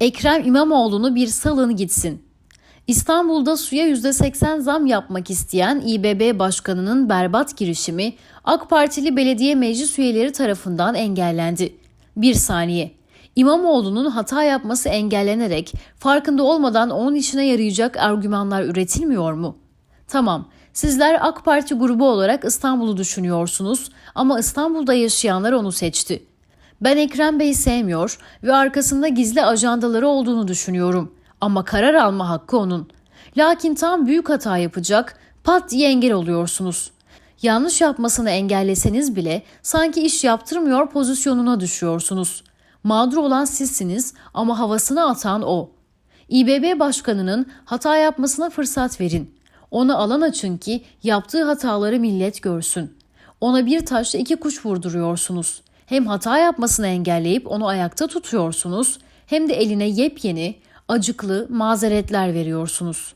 Ekrem İmamoğlu'nu bir salın gitsin. İstanbul'da suya %80 zam yapmak isteyen İBB Başkanı'nın berbat girişimi AK Partili belediye meclis üyeleri tarafından engellendi. Bir saniye. İmamoğlu'nun hata yapması engellenerek farkında olmadan onun işine yarayacak argümanlar üretilmiyor mu? Tamam, sizler AK Parti grubu olarak İstanbul'u düşünüyorsunuz ama İstanbul'da yaşayanlar onu seçti. Ben Ekrem Bey'i sevmiyor ve arkasında gizli ajandaları olduğunu düşünüyorum. Ama karar alma hakkı onun. Lakin tam büyük hata yapacak, pat diye engel oluyorsunuz. Yanlış yapmasını engelleseniz bile sanki iş yaptırmıyor pozisyonuna düşüyorsunuz. Mağdur olan sizsiniz ama havasını atan o. İBB başkanının hata yapmasına fırsat verin. Ona alan açın ki yaptığı hataları millet görsün. Ona bir taşla iki kuş vurduruyorsunuz. Hem hata yapmasını engelleyip onu ayakta tutuyorsunuz hem de eline yepyeni, acıklı mazeretler veriyorsunuz.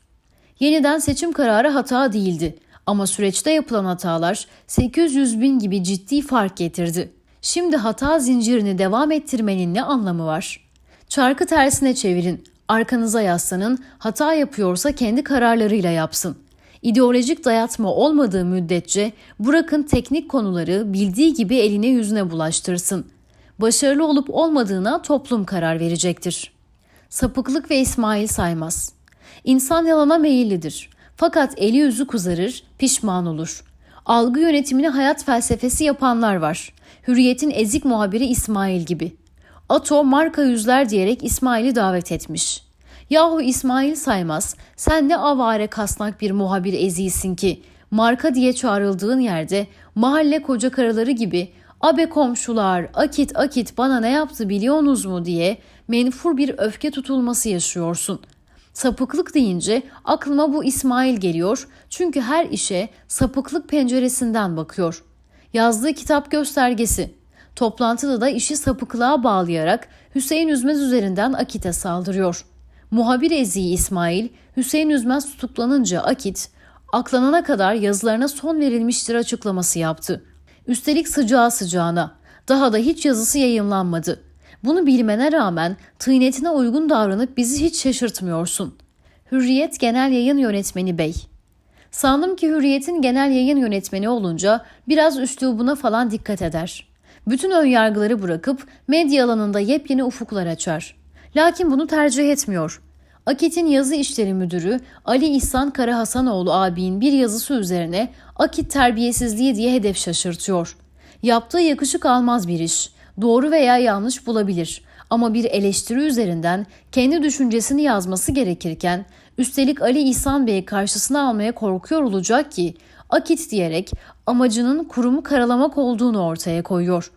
Yeniden seçim kararı hata değildi ama süreçte yapılan hatalar 800 bin gibi ciddi fark getirdi. Şimdi hata zincirini devam ettirmenin ne anlamı var? Çarkı tersine çevirin, arkanıza yaslanın, hata yapıyorsa kendi kararlarıyla yapsın. İdeolojik dayatma olmadığı müddetçe bırakın teknik konuları bildiği gibi eline yüzüne bulaştırsın. Başarılı olup olmadığına toplum karar verecektir. Sapıklık ve İsmail Saymaz İnsan yalana meyillidir. Fakat eli yüzü kızarır, pişman olur. Algı yönetimini hayat felsefesi yapanlar var. Hürriyet'in ezik muhabiri İsmail gibi. Ato marka yüzler diyerek İsmail'i davet etmiş. Yahu İsmail Saymaz, sen ne avare kasnak bir muhabir eziğisin ki, marka diye çağrıldığın yerde mahalle koca karıları gibi abe komşular akit akit bana ne yaptı biliyorsunuz mu diye menfur bir öfke tutulması yaşıyorsun. Sapıklık deyince aklıma bu İsmail geliyor çünkü her işe sapıklık penceresinden bakıyor. Yazdığı kitap göstergesi. Toplantıda da işi sapıklığa bağlayarak Hüseyin Üzmez üzerinden Akit'e saldırıyor. Muhabir eziği İsmail, Hüseyin Üzmez tutuklanınca Akit, aklanana kadar yazılarına son verilmiştir açıklaması yaptı. Üstelik sıcağı sıcağına. Daha da hiç yazısı yayınlanmadı. Bunu bilmene rağmen tıynetine uygun davranıp bizi hiç şaşırtmıyorsun. Hürriyet Genel Yayın Yönetmeni Bey. Sandım ki Hürriyet'in genel yayın yönetmeni olunca biraz üslubuna falan dikkat eder. Bütün önyargıları bırakıp medya alanında yepyeni ufuklar açar. Lakin bunu tercih etmiyor. Akit'in yazı işleri müdürü Ali İhsan Karahasanoğlu abinin bir yazısı üzerine Akit terbiyesizliği diye hedef şaşırtıyor. Yaptığı yakışık almaz bir iş. Doğru veya yanlış bulabilir ama bir eleştiri üzerinden kendi düşüncesini yazması gerekirken üstelik Ali İhsan Bey'i karşısına almaya korkuyor olacak ki Akit diyerek amacının kurumu karalamak olduğunu ortaya koyuyor.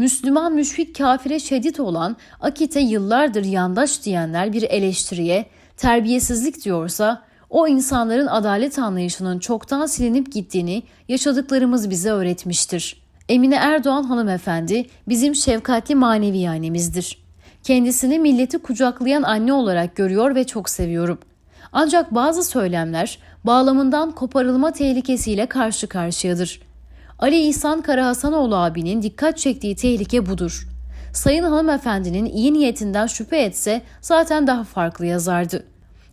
Müslüman müşfik kafire şiddet olan Akit'e yıllardır yandaş diyenler bir eleştiriye terbiyesizlik diyorsa o insanların adalet anlayışının çoktan silinip gittiğini yaşadıklarımız bize öğretmiştir. Emine Erdoğan hanımefendi bizim şefkatli manevi annemizdir. Kendisini milleti kucaklayan anne olarak görüyor ve çok seviyorum. Ancak bazı söylemler bağlamından koparılma tehlikesiyle karşı karşıyadır. Ali İhsan Karahasanoğlu abinin dikkat çektiği tehlike budur. Sayın hanımefendinin iyi niyetinden şüphe etse zaten daha farklı yazardı.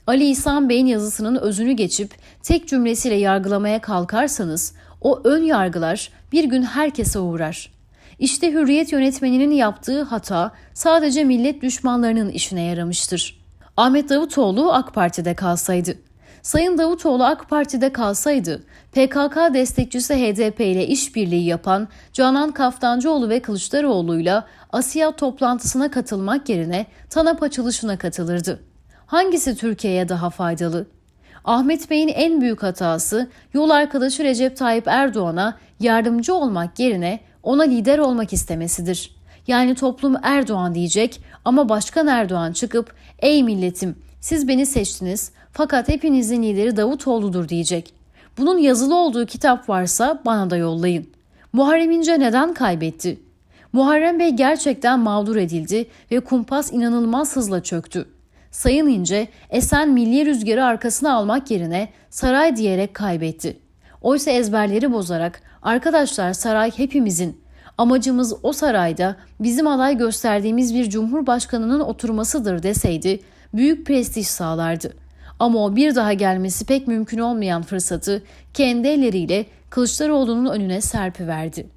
Ali İhsan Bey'in yazısının özünü geçip tek cümlesiyle yargılamaya kalkarsanız o ön yargılar bir gün herkese uğrar. İşte hürriyet yönetmeninin yaptığı hata sadece millet düşmanlarının işine yaramıştır. Ahmet Davutoğlu AK Parti'de kalsaydı. Sayın Davutoğlu AK Parti'de kalsaydı, PKK destekçisi HDP ile işbirliği yapan Canan Kaftancıoğlu ve Kılıçdaroğlu'yla Asya toplantısına katılmak yerine TANAP açılışına katılırdı. Hangisi Türkiye'ye daha faydalı? Ahmet Bey'in en büyük hatası yol arkadaşı Recep Tayyip Erdoğan'a yardımcı olmak yerine ona lider olmak istemesidir. Yani toplum Erdoğan diyecek ama Başkan Erdoğan çıkıp ''Ey milletim siz beni seçtiniz fakat hepinizin lideri Davutoğlu'dur.'' diyecek. Bunun yazılı olduğu kitap varsa bana da yollayın. Muharrem İnce neden kaybetti? Muharrem Bey gerçekten mağdur edildi ve kumpas inanılmaz hızla çöktü. Sayın İnce esen milli rüzgarı arkasına almak yerine saray diyerek kaybetti. Oysa ezberleri bozarak arkadaşlar saray hepimizin Amacımız o sarayda bizim aday gösterdiğimiz bir cumhurbaşkanının oturmasıdır deseydi büyük prestij sağlardı. Ama o bir daha gelmesi pek mümkün olmayan fırsatı kendi elleriyle Kılıçdaroğlu'nun önüne serpiverdi.